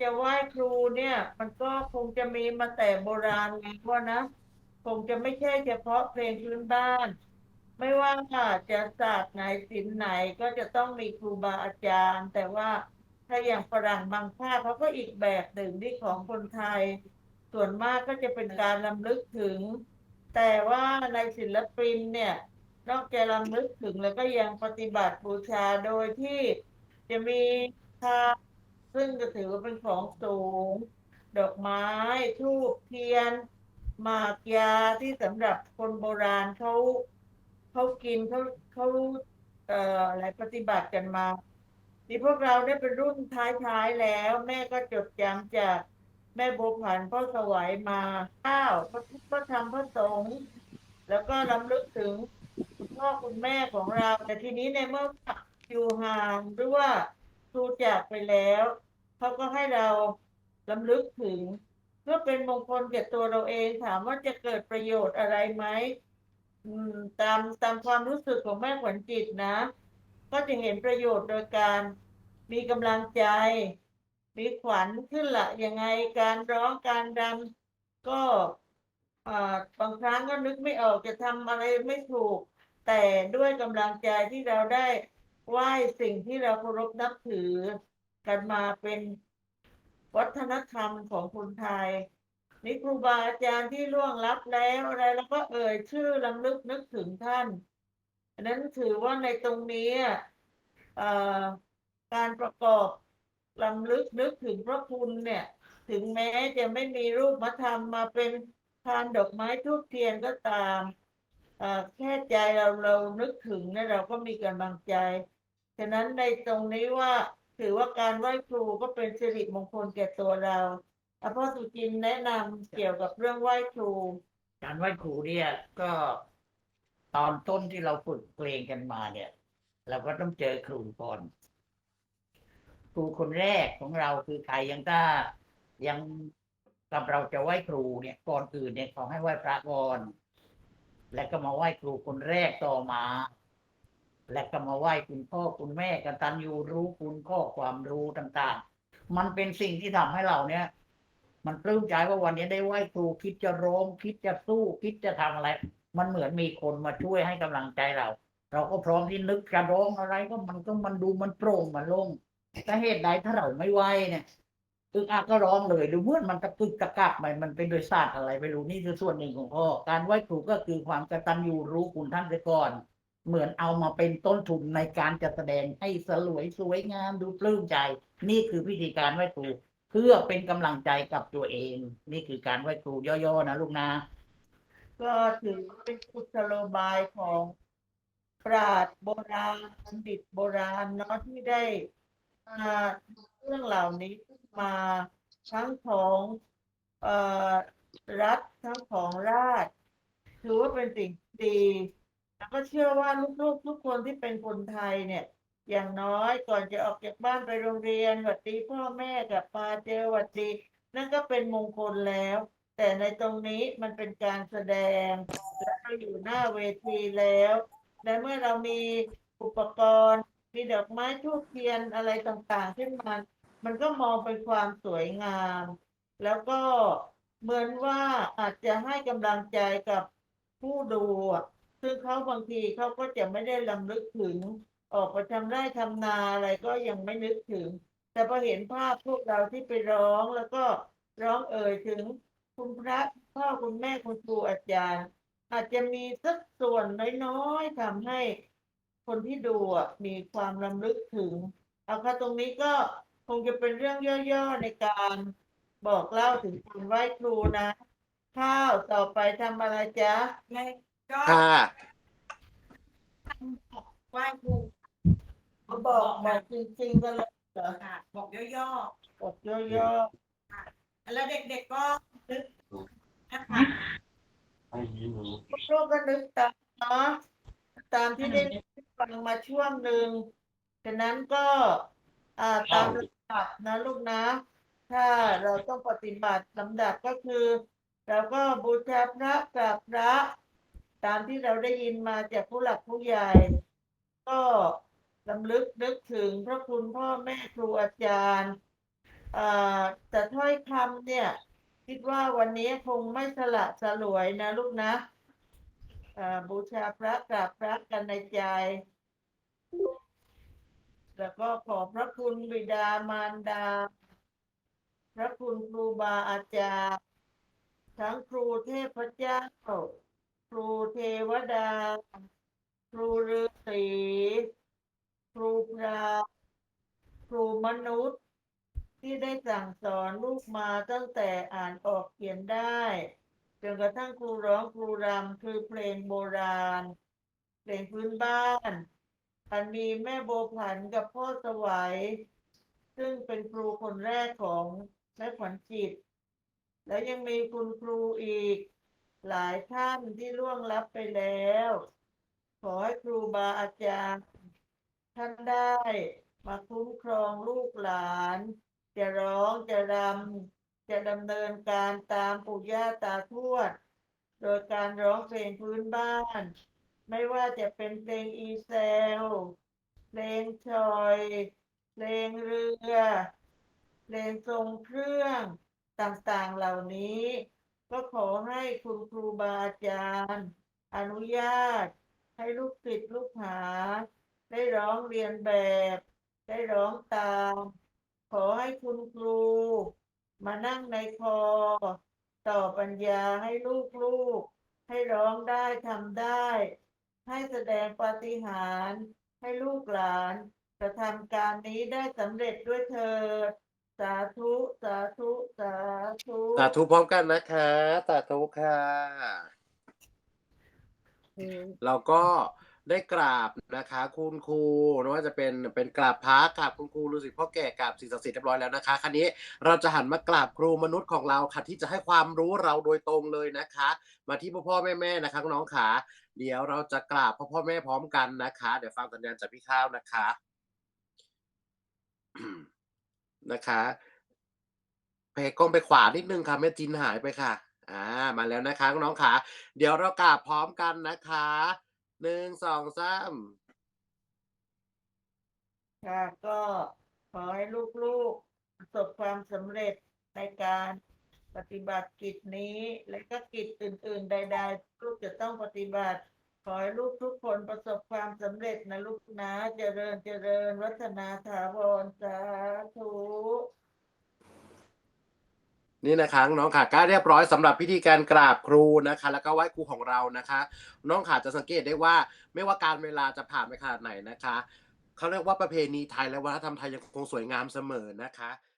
จะไหว้ครูเนี่ย มันก็คงจะมีมาแต่โบราณแล้วนะคงจะไม่ใช่เฉพาะเพลงพื้นบ้าน ไม่ว่าจะศาสตร์ไหนศิลป์ไหนก็จะต้องมีครูบาอาจารย์ แต่ว่าถ้าอย่างฝรั่งบางภาคเขาก็อีกแบบหนึ่งที่ของคนไทย ส่วนมากก็จะเป็นการรำลึกถึง แต่ว่าในศิลปินเนี่ย นอกจากรำลึกถึงแล้วก็ยังปฏิบัติบูชาโดยที่จะมีพา ซึ่งก็ถือว่าเป็นของสูง ดอกไม้ทูบเทียนหมากยาที่สำหรับคนโบราณเขาเขากินเขาเขาเอ่ออะไรปฏิบัติกันมาที่พวกเราได้เป็นรุ่นท้ายๆแล้ว แม่ก็จดจำจากแม่โบผันพ่อสวัยมาข้าวพระพุทธธรรมพระสงฆ์แล้วก็รำลึกถึงพ่อคุณแม่ของเรา แต่ทีนี้ในเมื่ออยู่ห่างหรือว่า ครูจากไปแล้วเขาก็ให้เรารำลึกถึง เพื่อเป็นมงคลแก่ตัวเราเองถามว่าจะเกิดประโยชน์อะไรไหมตามตามความรู้สึกของแม่ขวัญจิตนะ ก็จะเห็นประโยชน์โดยการมีกำลังใจ มีขวัญขึ้นละยังไงการร้องการรำก็บางครั้งก็นึกไม่ออกจะทำอะไรไม่ถูก แต่ด้วยกำลังใจที่เราได้ ไหว้สิ่งที่เราเคารพนับถือกันมาเป็นวัฒนธรรมของคนไทยนี่ครูบาอาจารย์ที่ล่วงลับแล้วอะไรแล้วก็เอ่ยชื่อรำลึกนึกถึงท่านอันนั้นถือว่าในตรงนี้การประกอบรำลึกนึกถึงพระคุณเนี่ย ถึงแม้จะไม่มีรูปมาทำมาเป็นทานดอกไม้ทูบเทียนก็ตามแค่ใจเราเรานึกถึงเนี่ยเราก็มีกำลังใจ ฉะนั้นในตรงนี้ว่าถือว่าการไหว้ครูก็เป็นสิริมงคลแก่ตัวเราอาพ่อสุจินแนะนำเกี่ยวกับเรื่องไหว้ครู การไหว้ครูเนี่ยก็ตอนต้นที่เราฝึกเพลงกันมาเนี่ย เราก็ต้องเจอครูก่อน ครูคนแรกของเราคือใครยังถ้ายังกับเราจะไหว้ครูเนี่ยก่อนอื่นเนี่ยขอให้ไหว้พระก่อน แล้วก็มาไหว้ครูคนแรกต่อมา แล้วก็มาไหว้คุณพ่อคุณแม่กันตันยูรู้คุณข้อความรู้ต่างๆ มันเป็นสิ่งที่ทำให้เราเนี่ย มันปลื้มใจว่าวันนี้ได้ไหว้ครูคิดจะร้องคิดจะสู้คิดจะทำอะไร มันเหมือนมีคนมาช่วยให้กำลังใจเรา เราก็พร้อมที่นึกจะร้องอะไรก็มันก็มันดูมันโปร่งมันโล่งแต่เหตุใดถ้าเราไม่ไหวเนี่ยอึกอักก็ร้องเลยดูเมื่อมันตะกึกตะกักไปมันเป็นโดยศาสตร์อะไรไม่รู้นี่คือส่วนหนึ่งของพ่อการไหว้ครูก็คือความกตัญญูรู้คุณท่านไปก่อน เหมือนเอามาเป็นต้นทุนในการจะแสดงให้สลวยสวยงามดูปลื้มใจ นี่คือวิธีการไหว้ครูเพื่อเป็นกำลังใจกับตัวเอง นี่คือการไหว้ครูย่อๆนะลูกนะก็ถือเป็นกุศโลบายของปราชญ์โบราณบัณฑิตโบราณเนาะที่ได้มาเรื่องเหล่านี้มาทั้งของอรัฐทั้งของราชถือว่าเป็นสิ่งดี ก็เชื่อว่าลูกๆ ทุกคนที่เป็นคนไทยเนี่ย อย่างน้อยก่อนจะออกจากบ้านไปโรงเรียนหวัดดีพ่อแม่กับมาเจอหวัดดีนั่นก็เป็นมงคลแล้ว แต่ในตรงนี้มันเป็นการแสดง และเราอยู่หน้าเวทีแล้วและเมื่อเรามีอุปกรณ์ มีดอกไม้ทูบเทียนอะไรต่างๆขึ้นมามันก็มองเป็นความสวยงาม แล้วก็เหมือนว่าอาจจะให้กำลังใจกับผู้ดู อะซึ่งเขาบางทีเขาก็จะไม่ได้ลำลึกถึง ออกไปทำไร่ทำนาอะไรก็ยังไม่นึกถึง แต่พอเห็นภาพพวกเราที่ไปร้องแล้วก็ร้องเอ่ยถึงคุณพระพ่อคุณแม่คุณครูอาจารย์ อาจจะมีสักส่วนน้อยๆทำให้คนที่ดูมีความรำลึกถึงเอาค่ะตรงนี้ก็คงจะเป็นเรื่องย่อๆในการบอกเล่าถึงการไหว้ครูนะ ข้าวต่อไปทำอะไรจ๊ะไง ก็ค่ะไหว้ครูบอกบอกจริงๆกันเลยเหรอค่ะบอกย่อบอกย่อๆแล้วเด็กๆก็นึกนะคะๆลูกก็นึกตามเนาะตามที่ได้ฟังมาช่วงหนึ่งฉะนั้นก็อ่าตามลำดับนะลูกนะ ถ้าเราต้องปฏิบัติลำดับก็คือ เราก็บูชาพระกราบพระ ตามที่เราได้ยินมาจากผู้หลักผู้ใหญ่ ก็ลำลึกนึกถึงพระคุณพ่อแม่ครูอาจารย์แต่ถ้อยคำเนี่ย คิดว่าวันนี้คงไม่สละสลวยนะลูกนะบูชาพระกราบพระกันในใจ แล้วก็ขอพระคุณบิดามารดา พระคุณครูบาอาจารย์ ทั้งครูเทพเจ้า ครูเทวดา ครูฤาษีครูพระครูมนุษย์ ที่ได้สั่งสอนลูกมาตั้งแต่อ่านออกเขียนได้จนกระทั่งครูร้องครูรำคือเพลงโบราณ เพลงพื้นบ้านอันมีแม่โบผันกับพ่อสวัย ซึ่งเป็นครูคนแรกของแม่ขวัญจิต และยังมีคุณครูอีก หลายท่านที่ล่วงลับไปแล้ว ขอให้ครูบาอาจารย์ ท่านได้มาคุ้มครองลูกหลาน จะร้องจะรำ จะดำเนินการตามปู่ย่าตาทวด โดยการร้องเพลงพื้นบ้าน ไม่ว่าจะเป็นเพลงอีเซล เพลงชอย เพลงเรือ เพลงทรงเครื่องต่างๆเหล่านี้ ก็ขอให้คุณครูบาอาจารย์ อนุญาต ให้ลูกศิษย์ลูกหา ได้ร้องเรียนแบบ ได้ร้องตาม ขอให้คุณครู มานั่งในคอ ต่อปัญญาให้ลูกๆ ให้ร้องได้ทำได้ ให้แสดงปาฏิหาริย์ให้ลูกหลานกระทำการนี้ได้สำเร็จด้วยเถิด สาธุสาธุสาธุสาธุพร้อมกันนะคะสาธุค่ะ เราก็ได้กราบนะคะ คุณครูไม่ว่าจะเป็นเป็นกราบพระกราบคุณครูฤาษีพ่อแก่กราบสิ่งศักดิ์สิทธิ์เรียบร้อยแล้วนะคะคราวนี้เราจะหันมากราบครูมนุษย์ของเราค่ะที่จะให้ความรู้เราโดยตรงเลยนะคะ มาที่พ่อพ่อแม่แม่นะคะน้องๆขาเดี๋ยวเราจะกราบพ่อพ่อแม่พร้อมกันนะคะ เดี๋ยวฟังสัญญาณจากพี่ข้าวนะคะ นะคะเพกล้องไปขวานิดนึงค่ะแม่จินหายไปค่ะ อ่า มาแล้วนะคะน้องขาเดี๋ยวเรากราบพร้อมกันนะคะหนึ่งสองสามค่ะก็ขอให้ลูกๆประสบความสำเร็จในการปฏิบัติกิจนี้ และก็กิจอื่น ๆ ใด ๆ ลูกจะต้องปฏิบัติ ขอให้ลูกทุกคนประสบความสำเร็จนะลูกนะ เจริญเจริญวัฒนาถาวรสาธุนี่นะคะน้องค่ะก็เรียบร้อยสำหรับพิธีการกราบครูนะคะ แล้วก็ไหว้ครูของเรานะคะ น้องค่ะจะสังเกตได้ว่าไม่ว่าการเวลาจะผ่านไปขนาดไหนนะคะเขาเรียกว่าประเพณีไทยและวัฒนธรรมไทยยังคงสวยงามเสมอนะคะ